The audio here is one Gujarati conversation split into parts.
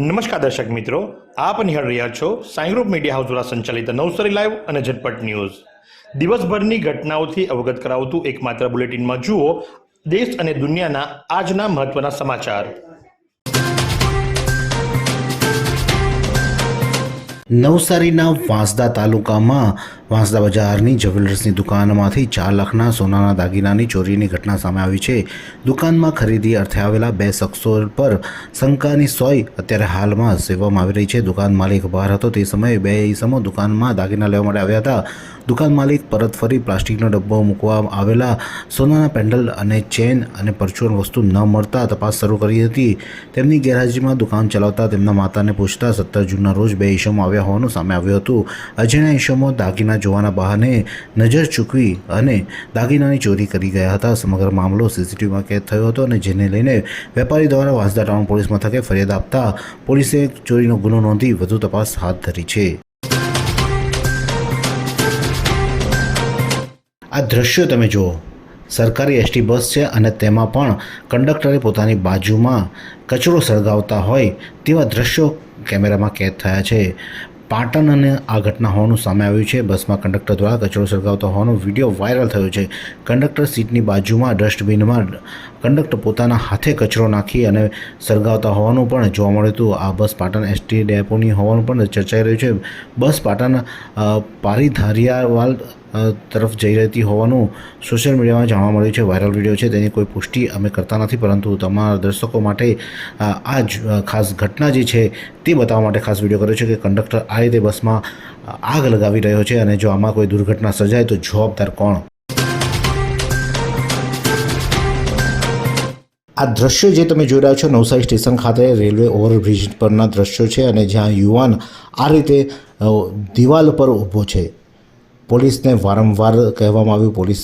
નમસ્કાર દર્શક મિત્રો, આપ નિહાળ રહ્યા છો સાઈ ગ્રુપ મીડિયા હાઉસ દ્વારા સંચાલિત નવસારી લાઈવ અને ઝટપટ ન્યૂઝ. દિવસભરની ઘટનાઓથી અવગત કરાવતું એકમાત્ર બુલેટિનમાં જુઓ દેશ અને દુનિયાના આજના મહત્વના સમાચાર. નવસારીના વાંસદા તાલુકામાં વાંસદા બજારની જ્વેલર્સની દુકાનમાંથી ચાર લાખના સોનાના દાગીનાની ચોરીની ઘટના સામે આવી છે. દુકાનમાં ખરીદી અર્થે આવેલા બે શખ્સો પર શંકાની સોય અત્યારે હાલમાં સેવામાં આવી રહી છે. દુકાન માલિક બહાર હતો. તે સમયે બે ઈસમો દુકાનમાં દાગીના લેવા માટે આવ્યા હતા. દુકાન માલિક પરત ફરી પ્લાસ્ટિકનો ડબ્બો મૂકવા આવેલા સોનાના પેન્ડલ અને ચેન અને પરચુરણ વસ્તુ ન મળતા તપાસ શરૂ કરી હતી. તેમની ગેરહાજરીમાં દુકાન ચલાવતા તેમના માતાને પૂછતા સત્તર જૂનના રોજ બે ઈસમો આવ્યા હોવાનું સામે આવ્યું હતું. અજાણ્યા ઈસમો દાગીના જોવાના બહાને નજર ચૂકવી અને દાગીનાની ચોરી કરી ગયા હતા. સમગ્ર મામલો સીસીટીવીમાં કેદ થયો હતો અને જેને લઈને વેપારી દ્વારા વાંસદા ટાઉન પોલીસ મથકે ફરિયાદ આપતા પોલીસે ચોરીનો ગુનો નોંધી વધુ તપાસ હાથ ધરી છે. આ દ્રશ્યો તમે જુઓ. સરકારી એસટી બસ છે અને તેમાં પણ કંડક્ટરે પોતાની બાજુમાં કચરો સળગાવતા હોય તેવા દ્રશ્યો કેમેરામાં કેદ થયા છે. પાટણ અને આ ઘટના હોવાનું સામે આવ્યું છે. બસમાં કંડક્ટર દ્વારા કચરો સળગાવતો હોવાનો વીડિયો વાયરલ થયો છે. કંડક્ટર સીટની બાજુમાં ડસ્ટબિનમાં કંડક્ટર પોતાના હાથે કચરો નાખી અને સળગાવતા હોવાનું પણ જોવા મળ્યું હતું. આ બસ પાટણ એસટી ડેપોની હોવાનું પણ ચર્ચાઈ રહ્યું છે. બસ પાટણ પારી પારીધારિયાવાલ તરફ જઈ રહેતી હોવાનું સોશિયલ મીડિયામાં જાણવા મળ્યું છે. વાયરલ વીડિયો છે. તેની કોઈ પુષ્ટિ અમે કરતા નથી, પરંતુ તમારા દર્શકો માટે આ જ ખાસ ઘટના જે છે તે બતાવવા માટે ખાસ વીડિયો કર્યો છે કે કંડક્ટર આ રીતે બસમાં આગ લગાવી રહ્યો છે અને જો આમાં કોઈ દુર્ઘટના સર્જાય તો જવાબદાર કોણ? આ દ્રશ્યો જે તમે જોઈ રહ્યા છો, નવસારી સ્ટેશન ખાતે રેલવે ઓવરબ્રિજ પરના દ્રશ્યો છે અને જ્યાં યુવાન આ રીતે દિવાલ પર ઊભો છે. પોલીસને વારંવાર કહેવામાં આવ્યું, પોલીસ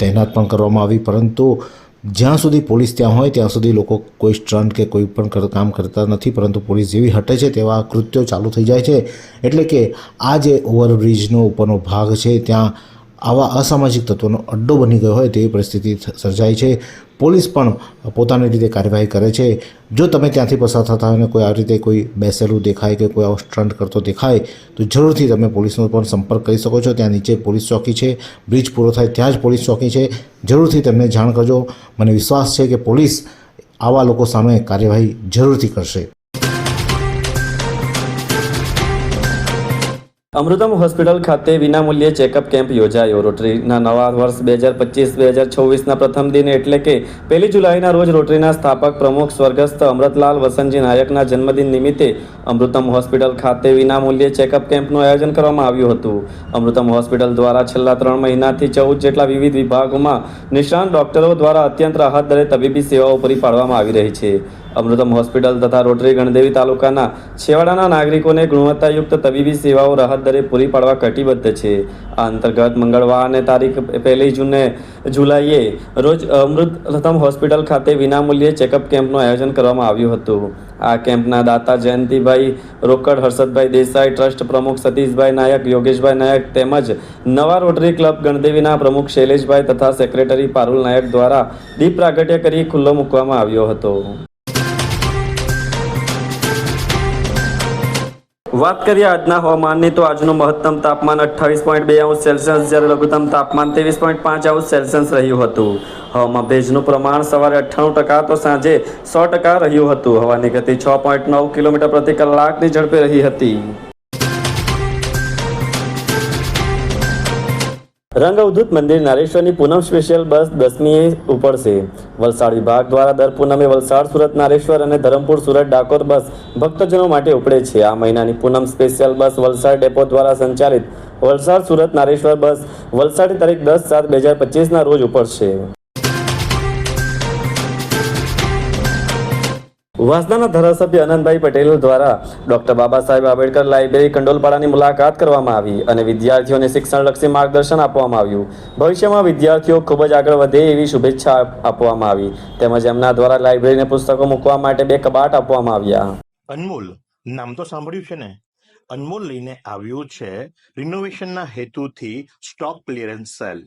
તૈનાત પણ કરવામાં આવી, પરંતુ જ્યાં સુધી પોલીસ ત્યાં હોય, ત્યાં સુધી લોકો કોઈ સ્ટન્ટ કે કોઈ પણ કામ કરતા નથી, પરંતુ પોલીસ જેવી હટે છે, તેવા કૃત્યો ચાલુ થઈ જાય છે. એટલે કે આ જે ઓવરબ્રિજનો ઉપરનો ભાગ છે, ત્યાં આવા અસામાજિક તત્વોનો અડ્ડો બની ગયો હોય તેવી પરિસ્થિતિ સર્જાય છે. પોલીસ પણ પોતાની રીતે કાર્યવાહી કરે છે. જો તમે ત્યાંથી પસાર થતા હોય અને કોઈ આવી રીતે કોઈ બેસેલું દેખાય કે કોઈ આવો સ્ટન્ટ કરતો દેખાય, તો જરૂરથી તમે પોલીસનો પણ સંપર્ક કરી શકો છો. ત્યાં નીચે પોલીસ ચોકી છે. બ્રિજ પૂરો થાય ત્યાં જ પોલીસ ચોકી છે. જરૂરથી તમને જાણ કરજો. મને વિશ્વાસ છે કે પોલીસ આવા લોકો સામે કાર્યવાહી જરૂરથી કરશે. અમૃતમ હોસ્પિટલ ખાતે વિનામૂલ્યે ચેકઅપ કેમ્પ યોજાયો. રોટરીના નવા વર્ષ બે હજાર પચીસ બે હજાર છવ્વીસના પ્રથમ દિને એટલે કે પહેલી જુલાઈના રોજ રોટરીના સ્થાપક પ્રમુખ સ્વર્ગસ્થ અમૃતલાલ વસંતજી નાયકના જન્મદિન નિમિત્તે અમૃતમ હોસ્પિટલ ખાતે વિનામૂલ્યે ચેકઅપ કેમ્પનું આયોજન કરવામાં આવ્યું હતું. અમૃતમ હોસ્પિટલ દ્વારા છેલ્લા ત્રણ મહિનાથી ચૌદ જેટલા વિવિધ વિભાગોમાં નિષ્ણાંત ડોક્ટરો દ્વારા અત્યંત રાહત દરે તબીબી સેવાઓ પૂરી પાડવામાં આવી રહી છે. અમૃતમ હોસ્પિટલ તથા રોટરી ગણદેવી તાલુકાના છેવાડાના નાગરિકોને ગુણવત્તાયુક્ત તબીબી સેવાઓ રાહત દરે પૂરી પાડવા કટિબદ્ધ છે. આ અંતર્ગત મંગળવારને તારીખ પહેલી જૂને જુલાઈએ રોજ અમૃતમ હોસ્પિટલ ખાતે વિનામૂલ્યે ચેકઅપ કેમ્પનું આયોજન કરવામાં આવ્યું હતું. આ કેમ્પના દાતા જયંતિભાઈ રોકડ, હર્ષદભાઈ દેસાઈ, ટ્રસ્ટ પ્રમુખ સતીશભાઈ નાયક, યોગેશભાઈ નાયક તેમજ નવા રોટરી ક્લબ ગણદેવીના પ્રમુખ શૈલેષભાઈ તથા સેક્રેટરી પારુલ નાયક દ્વારા દીપ પ્રાગટ્ય કરી ખુલ્લો મૂકવામાં આવ્યો હતો. વાત કરીએ આજના હવામાનની, તો આજનું મહત્તમ તાપમાન અઠ્ઠાવીસ પોઈન્ટ બે અંશ સેલ્સિયસ, જ્યારે લઘુત્તમ તાપમાન ત્રેવીસ પોઈન્ટ પાંચ અંશ સેલ્સિયસ રહ્યું હતું. હવામાં ભેજનું પ્રમાણ સવારે અઠ્ઠાણું ટકા, તો સાંજે સો ટકા રહ્યું હતું. હવાની ગતિ છ પોઈન્ટ નવ કિલોમીટર પ્રતિ કલાકની ઝડપે રહી હતી. રંગ મંદિર નારેશ્વરની પૂનમ સ્પેશિયલ બસ દસમીએ ઉપડશે. વલસાડ વિભાગ દ્વારા દર પૂનમે વલસાડ, સુરત, નારેશ્વર અને ધરમપુર, સુરત, ડાકોર બસ ભક્તજનો માટે ઉપડે છે. આ મહિનાની પૂનમ સ્પેશિયલ બસ વલસાડ ડેપો દ્વારા સંચાલિત વલસાડ, સુરત, નારેશ્વર બસ વલસાડ તારીખ દસ સાત બે હજાર પચીસના રોજ ઉપડશે. વાસદાના ધારાસભ્ય આનંદભાઈ પટેલ દ્વારા ડોક્ટર બાબા સાહેબ આંબેડકર લાઇબ્રેરી કંડોલપાડાની મુલાકાત કરવામાં આવી અને વિદ્યાર્થીઓને શિક્ષણલક્ષી માર્ગદર્શન આપવામાં આવ્યું. ભવિષ્યમાં વિદ્યાર્થીઓ ખૂબ જ આગળ વધે એવી શુભેચ્છા આપવામાં આવી. તેમજ એમના દ્વારા લાઇબ્રેરીને પુસ્તકો મૂકવા માટે બે કબાટ આપવામાં આવ્યા. અનમોલ, નામ તો સાંભળ્યું છે ને? અનમોલ લઈને આવ્યું છે રિનોવેશનના હેતુથી સ્ટોક ક્લિયરન્સ સેલ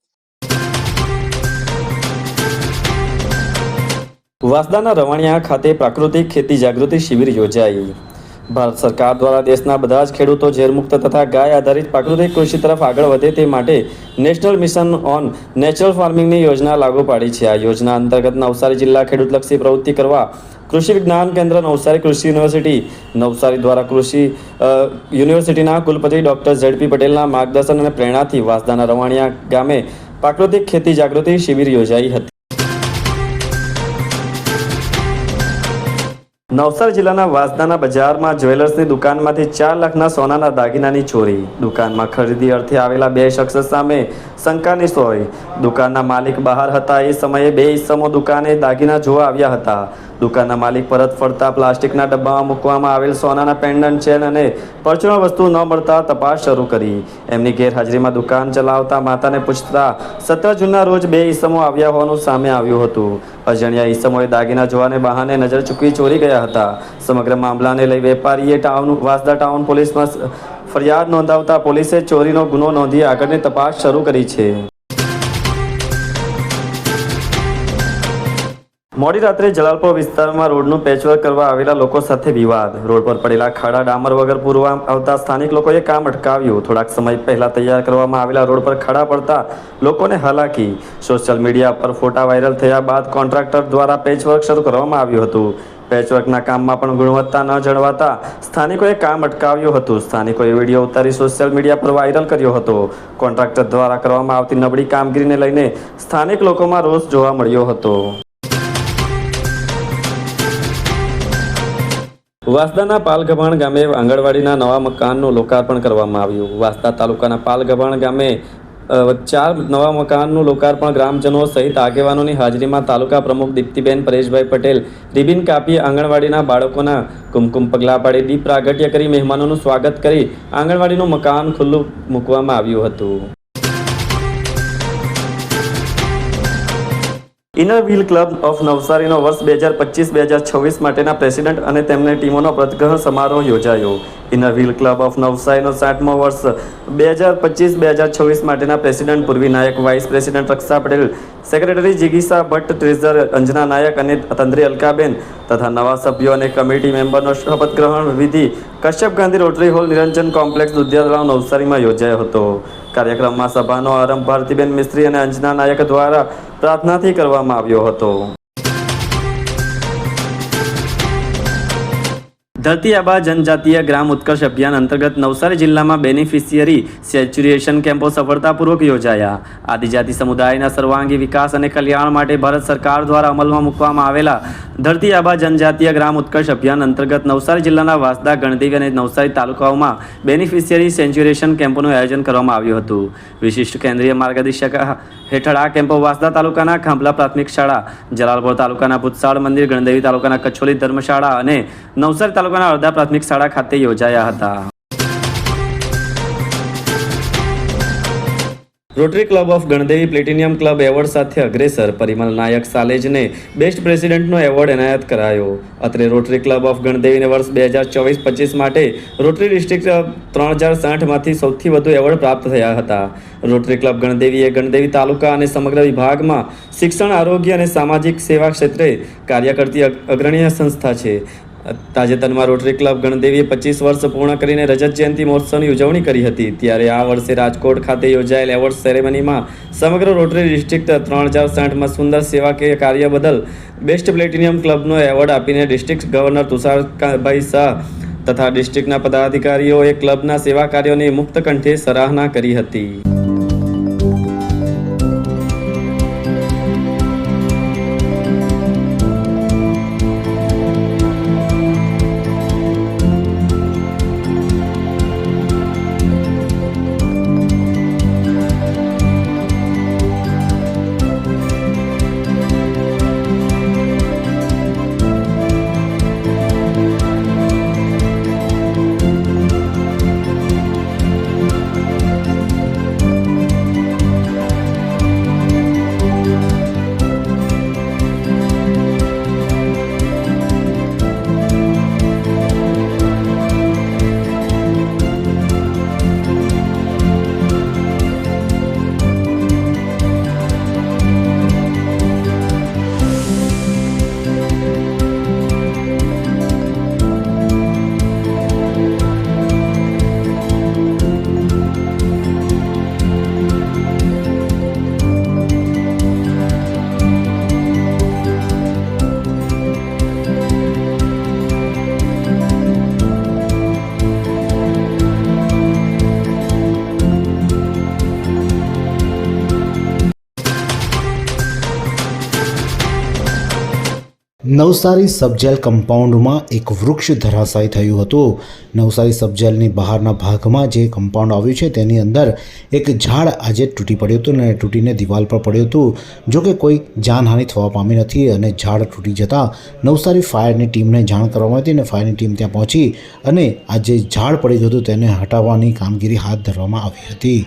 વાસદાના રવાણિયા ખાતે પ્રાકૃતિક ખેતી જાગૃતિ શિબિર યોજાઈ. ભારત સરકાર દ્વારા દેશના બધા જ ખેડૂતો ઝેરમુક્ત તથા ગાય આધારિત પ્રાકૃતિક કૃષિ તરફ આગળ વધે તે માટે નેશનલ મિશન ઓન નેચરલ ફાર્મિંગની યોજના લાગુ પાડી છે. આ યોજના અંતર્ગત નવસારી જિલ્લા ખેડૂતલક્ષી પ્રવૃત્તિ કરવા કૃષિ વિજ્ઞાન કેન્દ્ર, નવસારી કૃષિ યુનિવર્સિટી, નવસારી દ્વારા કૃષિ યુનિવર્સિટીના કુલપતિ ડોક્ટર ઝેડપી પટેલના માર્ગદર્શન અને પ્રેરણાથી વાસદાના રવાણિયા ગામે પ્રાકૃતિક ખેતી જાગૃતિ શિબિર યોજાઈ હતી. નવસારી જિલ્લાના વાસદાના બજારમાં જ્વેલર્સની દુકાનમાંથી ચાર લાખના સોનાના દાગીનાની ચોરી. દુકાનમાં ખરીદી અર્થે આવેલા બે શખ્સ સામે શંકાની સોય દુકાનના માલિક બહાર હતા એ સમયે બે ઇસમો દુકાને દાગીના જોવા આવ્યા હતા. દુકાનના માલિક પરત ફરતા પ્લાસ્ટિકના ડબ્બામાં મૂકવામાં આવેલ સોનાના પેન્ડન્ટ ચેન અને પરચુરણ વસ્તુ ન મળતા તપાસ શરૂ કરી. એમની ગેરહાજરીમાં દુકાન ચલાવતા માતાને પૂછતા સત્તર જૂનના રોજ બે ઈસમો આવ્યા હોવાનું સામે આવ્યું હતું. અજાણ્યા ઈસમોએ દાગીના જોવાને બહાને નજર ચૂકવી ચોરી ગયા હતા. સમગ્ર મામલાને લઈ વેપારીએ ટાઉન, વાસદા ટાઉન પોલીસમાં ફરિયાદ નોંધાવતા પોલીસે ચોરીનો ગુનો નોંધી આગળની તપાસ શરૂ કરી છે. મોડી રાત્રે જલાલપોર વિસ્તારમાં રોડનું પેચવર્ક કરવા આવેલા લોકો સાથે વિવાદ. રોડ પર પડેલા ખાડા ડામર વગર પૂરવા આવતા સ્થાનિક લોકોએ કામ અટકાવ્યું. થોડાક સમય પહેલા તૈયાર કરવામાં આવેલા રોડ પર ખાડા પડતા લોકોને હાલાકી. સોશિયલ મીડિયા પર ફોટા વાયરલ થયા બાદ કોન્ટ્રાક્ટર દ્વારા પેચવર્ક શરૂ કરવામાં આવ્યું હતું. પેચવર્કના કામમાં પણ ગુણવત્તા ન જળવાતા સ્થાનિકોએ કામ અટકાવ્યું હતું. સ્થાનિકોએ વીડિયો ઉતારી સોશિયલ મીડિયા પર વાયરલ કર્યો હતો. કોન્ટ્રાક્ટર દ્વારા કરવામાં આવતી નબળી કામગીરીને લઈને સ્થાનિક લોકોમાં રોષ જોવા મળ્યો હતો. વાસદાના પાલગભાણ ગામે આંગણવાડીના નવા મકાનનું લોકાર્પણ કરવામાં આવ્યું. વાસદા તાલુકાના પાલગભાણ ગામે ચાર નવા મકાનનું લોકાર્પણ ગ્રામજનો સહિત આગેવાનોની હાજરીમાં તાલુકા પ્રમુખ દીપ્તિબેન પરેશભાઈ પટેલ, રિબિન કાપી આંગણવાડીના બાળકોના કુમકુમ પગલાં પાડી દીપ પ્રાગટ્ય કરી મહેમાનોનું સ્વાગત કરી આંગણવાડીનું મકાન ખુલ્લું મૂકવામાં આવ્યું હતું. ઇનર વ્હીલ ક્લબ ઓફ નવસારીનો વર્ષ બે હજાર પચીસ, બે હજાર છવ્વીસ માટેના પ્રેસિડેન્ટ અને તેમની ટીમોનો પ્રતગ્રહ સમારોહ યોજાયો. ઇનર વ્હીલ ક્લબ ઓફ નવસારીનો સાઠમો વર્ષ બે હજાર પચીસ, બે હજાર છવ્વીસ માટેના president, Purvi Nayak, vice president Raksha Patel, secretary જિગીસા Bhatt, treasurer Anjana Nayak અને તંદ્રી અલકાબેન તથા નવા સભ્યો અને કમિટી મેમ્બરનો શપથ ગ્રહણ વિધિ Kashyap Gandhi Rotary hall Niranjan complex Dudhiatalav નવસારીમાં યોજાયો હતો. કાર્યક્રમમાં સભાનો આરંભ ભારતીબેન મિસ્ત્રી અને અંજના નાયક દ્વારા પ્રાર્થનાથી કરવામાં આવ્યો હતો. ધરતી આબા જનજાતીય ગ્રામ ઉત્કર્ષ અભિયાન અંતર્ગત નવસારી જિલ્લામાં બેનિફિશિયરી સેચ્યુરિએશન કેમ્પો સફળતાપૂર્વક યોજાયા. આદિજાતિ સમુદાયના સર્વાંગી વિકાસ અને કલ્યાણ માટે ભારત સરકાર દ્વારા અમલમાં મૂકવામાં આવેલા ધરતી આબા જનજાતીય ગ્રામ ઉત્કર્ષ અભિયાન અંતર્ગત નવસારી જિલ્લાના વાસદા, ગણદેવી અને નવસારી તાલુકાઓમાં બેનિફિશિયરી સેન્ચ્યુરેશન કેમ્પોનું આયોજન કરવામાં આવ્યું હતું. વિશિષ્ટ કેન્દ્રીય માર્ગદર્શક હેઠળ આ કેમ્પો વાસદા તાલુકાના ખાંભલા પ્રાથમિક શાળા, જલાલપોર તાલુકાના ભૂતસાળ મંદિર, ગણદેવી તાલુકાના કચ્છોલી ધર્મશાળા અને નવસારી તાલુકાના અડધા પ્રાથમિક શાળા ખાતે યોજાયા હતા. Rotary club of Gandevi platinum club award સાથે અગ્રેસર પરિમલ નાયક સાલેજને બેસ્ટ પ્રેસિડેન્ટનો એવોર્ડ એનાયત કરાયો. અત્રે રોટરી ક્લબ ઓફ ગણદેવીને વર્ષ બે હજાર ચોવીસ પચીસ માટે રોટરી ડિસ્ટ્રિક્ટ ત્રણ હજાર સાઠમાંથી સૌથી વધુ એવોર્ડ પ્રાપ્ત થયા હતા. રોટરી ક્લબ ગણદેવી એ ગણદેવી તાલુકા અને સમગ્ર વિભાગમાં શિક્ષણ, આરોગ્ય અને સામાજિક સેવા ક્ષેત્રે કાર્ય કરતી અગ્રણીય સંસ્થા છે. તાજેતરમાં રોટરી ક્લબ ગણદેવીએ પચીસ વર્ષ પૂર્ણ કરીને રજત જયંતિ મહોત્સવની ઉજવણી કરી હતી. ત્યારે આ વર્ષે રાજકોટ ખાતે યોજાયેલ એવોર્ડ સેરેમનીમાં સમગ્ર રોટરી ડિસ્ટ્રિક્ટ ત્રણ હજાર સાઠમાં સુંદર સેવાકીય કાર્ય બદલ બેસ્ટ પ્લેટિનિયમ ક્લબનો એવોર્ડ આપીને ડિસ્ટ્રિક્ટ ગવર્નર તુષારભાઈ શાહ તથા ડિસ્ટ્રિક્ટના પદાધિકારીઓએ ક્લબના સેવા કાર્યોની મુક્ત કંઠે સરાહના કરી હતી. નવસારી સબજેલ કમ્પાઉન્ડમાં એક વૃક્ષ ધરાશાયી થયું હતું. નવસારી સબજેલની બહારના ભાગમાં જે કમ્પાઉન્ડ આવ્યું છે તેની અંદર એક ઝાડ આજે તૂટી પડ્યું હતું અને તૂટીને દિવાલ પર પડ્યું હતું. જો કે કોઈ જાનહાનિ થવા પામી નથી અને ઝાડ તૂટી જતાં નવસારી ફાયરની ટીમને જાણ કરવામાં હતી અને ફાયરની ટીમ ત્યાં પહોંચી અને આ જે ઝાડ પડી ગયું હતું તેને હટાવવાની કામગીરી હાથ ધરવામાં આવી હતી.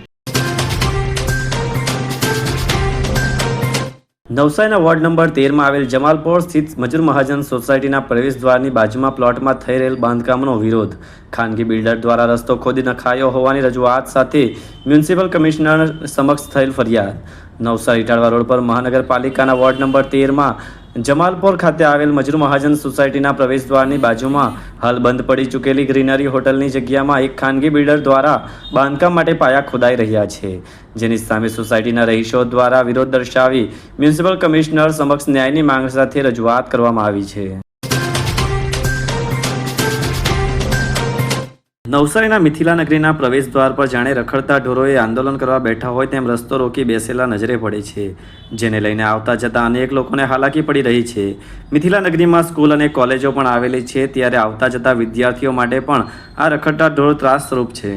નવસારીના વોર્ડ નંબર તેરમાં આવેલ જમાલપોર સ્થિત મજૂર મહાજન સોસાયટીના પ્રવેશ દ્વારની બાજુમાં પ્લોટમાં થઈ રહેલ બાંધકામનો વિરોધ. ખાનગી બિલ્ડર દ્વારા રસ્તો ખોદી નખાયો હોવાની રજૂઆત સાથે મ્યુનિસિપલ કમિશનર સમક્ષ થયેલ ફરિયાદ. નવસારી ઇટાળવા રોડ પર મહાનગરપાલિકાના વોર્ડ નંબર તેરમાં જમાલપોર ખાતે આવેલ મજૂર મહાજન સોસાયટીના પ્રવેશ દ્વારની બાજુમાં હાલ બંધ પડી ચૂકેલી ગ્રીનરી હોટલની જગ્યામાં એક ખાનગી બિલ્ડર દ્વારા બાંધકામ માટે પાયા ખોદાઈ રહ્યા છે, જેની સામે સોસાયટીના રહીશો દ્વારા વિરોધ દર્શાવી મ્યુનિસિપલ કમિશનર સમક્ષ ન્યાયની માંગ સાથે રજૂઆત કરવામાં આવી છે. નવસારીના મિથિલા નગરીના પ્રવેશ દ્વાર પર જાણે રખડતા ઢોરોએ આંદોલન કરવા બેઠા હોય તેમ રસ્તો રોકી બેસેલા નજરે પડે છે, જેને લઈને આવતા જતા અનેક લોકોને હાલાકી પડી રહી છે. મિથિલા નગરીમાં સ્કૂલ અને કોલેજો પણ આવેલી છે, ત્યારે આવતા જતા વિદ્યાર્થીઓ માટે પણ આ રખડતા ઢોર ત્રાસ સ્વરૂપ છે.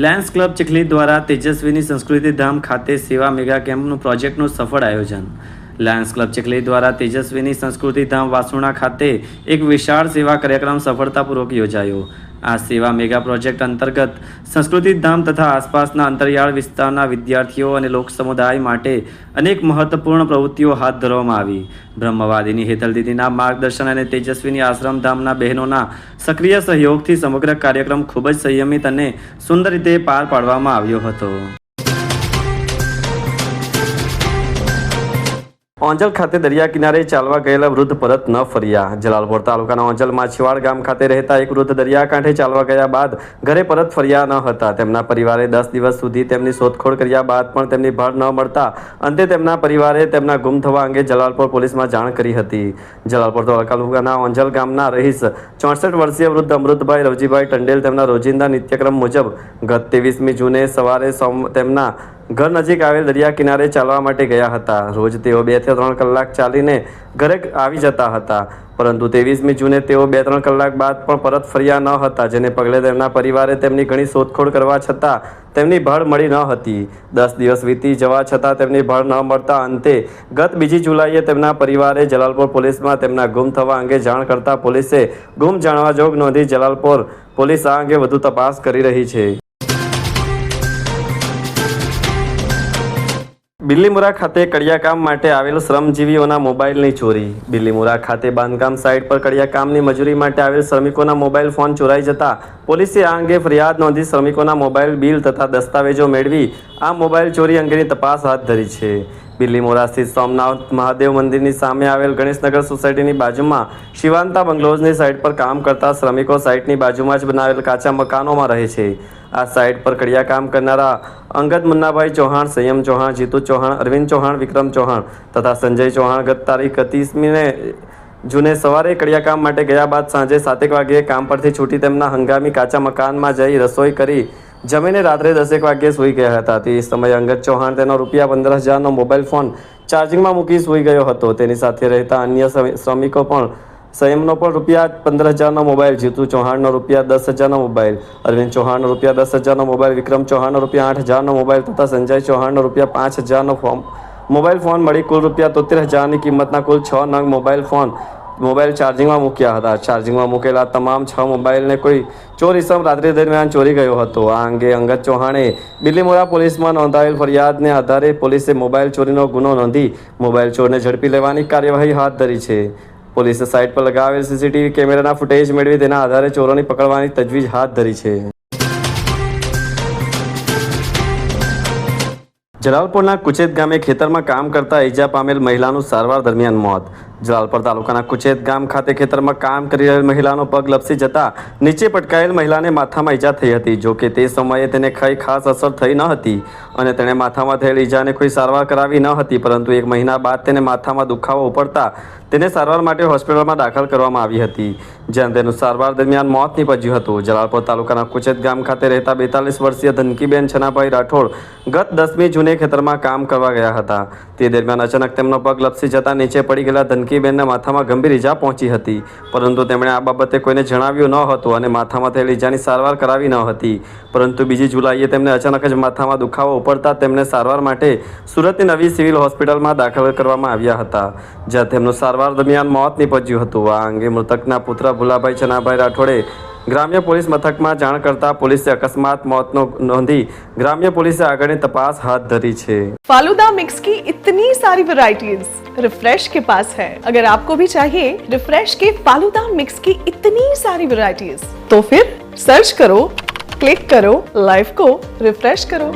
લેન્સ ક્લબ ચીખલી દ્વારા તેજસ્વીની સંસ્કૃતિ ધામ ખાતે સેવા મેગા કેમ્પનું પ્રોજેક્ટનું સફળ આયોજન લાયન્સ ક્લબ ચીખલી દ્વારા તેજસ્વીની સંસ્કૃતિ ધામ વાસુણા ખાતે એક વિશાળ સેવા કાર્યક્રમ સફળતાપૂર્વક યોજાયો. આ સેવા મેગા પ્રોજેક્ટ અંતર્ગત સંસ્કૃતિ ધામ તથા આસપાસના અંતરિયાળ વિસ્તારના વિદ્યાર્થીઓ અને લોક સમુદાય માટે અનેક મહત્વપૂર્ણ પ્રવૃત્તિઓ હાથ ધરવામાં આવી. બ્રહ્મવાદીની હેતલ દીદીના માર્ગદર્શન અને તેજસ્વીની આશ્રમ ધામના બહેનોના સક્રિય સહયોગથી સમગ્ર કાર્યક્રમ ખૂબ જ સંયમિત અને સુંદર રીતે પાર પાડવામાં આવ્યો હતો. ઓંજલ ખાતે દરિયા કિનારે ચાલવા ગયેલા વૃદ્ધ પરત ન ફર્યા. જલાલપોર તાલુકાના ઓંજલ માછીવાડ ગામ ખાતે રહેતા એક વૃદ્ધ દરિયા કાંઠે ચાલવા ગયા બાદ ઘરે પરત ફર્યા ન હતા. તેમના પરિવારે દસ દિવસ સુધી તેમની શોધખોળ કર્યા બાદ પણ તેમની ભાળ ન મળતા અંતે તેમના પરિવારે તેમના ગુમ થવા અંગે જલાલપોર પોલીસમાં જાણ કરી હતી. જલાલપોર તાલુકાના ઓંજલ ગામના રહીશ ચોસઠ વર્ષીય વૃદ્ધ અમૃતભાઈ રવજીભાઈ ટંડેલ તેમના રોજિંદા નિત્યક્રમ મુજબ ગત ત્રેવીસમી જૂને સવારે સોમ તેમના ઘર નજીક આવેલ દરિયા કિનારે ચાલવા માટે ગયા હતા. રોજ તેઓ બેથી ત્રણ કલાક ચાલીને ઘરે આવી જતા હતા. પરંતુ ત્રેવીસમી જૂને તેઓ બે ત્રણ કલાક બાદ પણ પરત ફર્યા ન હતા, જેને પગલે તેમના પરિવારે તેમની ઘણી શોધખોળ કરવા છતાં તેમની ભાળ મળી ન હતી. દસ દિવસ વીતી જવા છતાં તેમની ભાળ ન મળતા અંતે ગત બીજી જુલાઈએ તેમના પરિવારે જલાલપોર પોલીસમાં તેમના ગુમ થવા અંગે જાણ કરતા પોલીસે ગુમ જાણવા જોગ નોંધી જલાલપોર પોલીસ આ અંગે વધુ તપાસ કરી રહી છે. બિલ્લીમુરા ખાતે કડિયાકામ માટે આવેલ શ્રમજીવીઓના મોબાઈલની ચોરી. બિલ્લીમુરા ખાતે બાંધકામ સાઇટ પર કડિયાકામની મજૂરી માટે આવેલ શ્રમિકોના મોબાઈલ ફોન ચોરાઈ જતા પોલીસે આ અંગે ફરિયાદ નોંધી શ્રમિકોના મોબાઈલ બિલ તથા દસ્તાવેજો મેળવી આ મોબાઈલ ચોરી અંગેની તપાસ હાથ ધરી છે. બિલ્લીમોરા સ્થિત સોમનાથ મહાદેવ મંદિરની સામે આવેલ ગણેશનગર સોસાયટીની બાજુમાં શિવાંતા બંગલોઝની સાઇટ પર કામ કરતા શ્રમિકો સાઇટની બાજુમાં જ બનાવેલ કાચા મકાનોમાં રહે છે. આ સાઇટ પર કડિયા કામ કરનારા અંગદ મુન્નાભાઈ ચૌહાણ, સંયમ ચૌહાણ, જીતુ ચૌહાણ, અરવિંદ ચૌહાણ, વિક્રમ ચૌહાણ તથા સંજય ચૌહાણ ગત તારીખ એકત્રીસમીને જૂને સવારે કડિયા કામ માટે ગયા બાદ સાંજે સાતેક વાગ્યે કામ પરથી છૂટી તેમના હંગામી કાચા મકાનમાં જઈ રસોઈ કરી જમીને રાત્રે દસેક વાગ્યે સૂઈ ગયા હતા. તે સમયે અંગત ચૌહાણ તેનો રૂપિયા પંદર હજારનો મોબાઈલ ફોન ચાર્જિંગમાં મૂકી સૂઈ ગયો હતો. તેની સાથે રહેતા અન્ય શ્રમિકો પણ સંયમનો પણ રૂપિયા પંદર હજારનો મોબાઈલ, જીતુ ચૌહાણનો રૂપિયા દસ હજારનો મોબાઈલ, અરવિંદ ચૌહાણનો રૂપિયા દસ હજારનો મોબાઈલ, વિક્રમ ચૌહાણનો રૂપિયા આઠ હજારનો મોબાઈલ તથા સંજય ચૌહાણનો રૂપિયા પાંચ હજારનો ફોર્મ મોબાઈલ ફોન મળી કુલ રૂપિયા તોતેર હજારની કિંમતના કુલ છ નંગ મોબાઈલ ફોન મોબાઈલ ચાર્જિંગમાં મૂક્યા હતા. ચાર્જિંગમાં મૂકેલા તમામ છ મોબાઈલને કોઈ ચોરીસમ રાત્રિ દરમિયાન ચોરી ગયો હતો. આ અંગે અંગત ચૌહાણે બિલીમોરા પોલીસમાં નોંધાયેલ ફરિયાદને આધારે પોલીસે મોબાઈલ ચોરીનો ગુનો નોંધી મોબાઈલ ચોરને ઝડપી લેવાની કાર્યવાહી હાથ ધરી છે. પોલીસે સાઇટ પર લગાવેલ સીસીટીવી કેમેરાના ફૂટેજ મેળવી તેના આધારે ચોરોની પકડવાની તજવીજ હાથ ધરી છે. જલાલપુરના કુચેત ગામે ખેતરમાં કામ કરતા ઈજા પામેલ મહિલાનું સારવાર દરમિયાન મોત. જલાલપુર તાલુકાના કુચેત ગામ ખાતે ખેતરમાં કામ કરી રહેલ મહિલાનો પગ લપસી જતા નીચે પટકાયેલ મહિલાને માથામાં ઈજા થઈ હતી. જો કે તે સમયે તેને કઈ ખાસ અસર થઈ ન હતી અને તેણે માથામાં થયેલ ઈજાને કોઈ સારવાર કરાવી ન હતી, પરંતુ એક મહિના બાદ તેને માથામાં દુખાવો ઉપડતા તેને સારવાર માટે હોસ્પિટલમાં દાખલ કરવામાં આવી હતી. જ્યાં તેનું સારવાર દરમિયાન મોત નીપજ્યું હતું. જલાલપુર તાલુકાના કુચેત ગામ ખાતે રહેતા બેતાલીસ વર્ષીય ધનકીબેન છનાભાઈ રાઠોડ ગત દસમી જૂને ખેતરમાં કામ કરવા ગયા હતા. તે દરમિયાન અચાનક તેમનો પગ લપસી જતા નીચે પડી ગયેલા ધનકીબેનના માથામાં ગંભીર ઈજા પહોંચી હતી. પરંતુ તેમણે આ બાબતે કોઈને જણાવ્યું ન હતું અને માથામાં થયેલી ઈજાની સારવાર કરાવી ન હતી. પરંતુ બીજી જુલાઈએ તેમને અચાનક જ માથામાં દુખાવો ઉપડતા તેમને સારવાર માટે સુરતની નવી સિવિલ હોસ્પિટલમાં દાખલ કરવામાં આવ્યા હતા, જ્યાં તેમનું સારવાર દરમિયાન મોત નીપજ્યું હતું. આ અંગે મૃતકના પુત્ર ભુલાભાઈ ચનાભાઈ રાઠોડે ગ્રામ્ય પોલીસ મથકમાં જાણ કરતા પોલીસે અકસ્માત મોતનો નોંધી ગ્રામ્ય પોલીસે આગળની તપાસ હાથ ધરી છે फालूदा मिक्स की इतनी सारी वैरायटीज रिफ्रेश के पास है अगर आपको भी चाहिए रिफ्रेश के फालूदा मिक्स की इतनी सारी वैरायटीज तो फिर सर्च करो क्लिक करो लाइफ को रिफ्रेश करो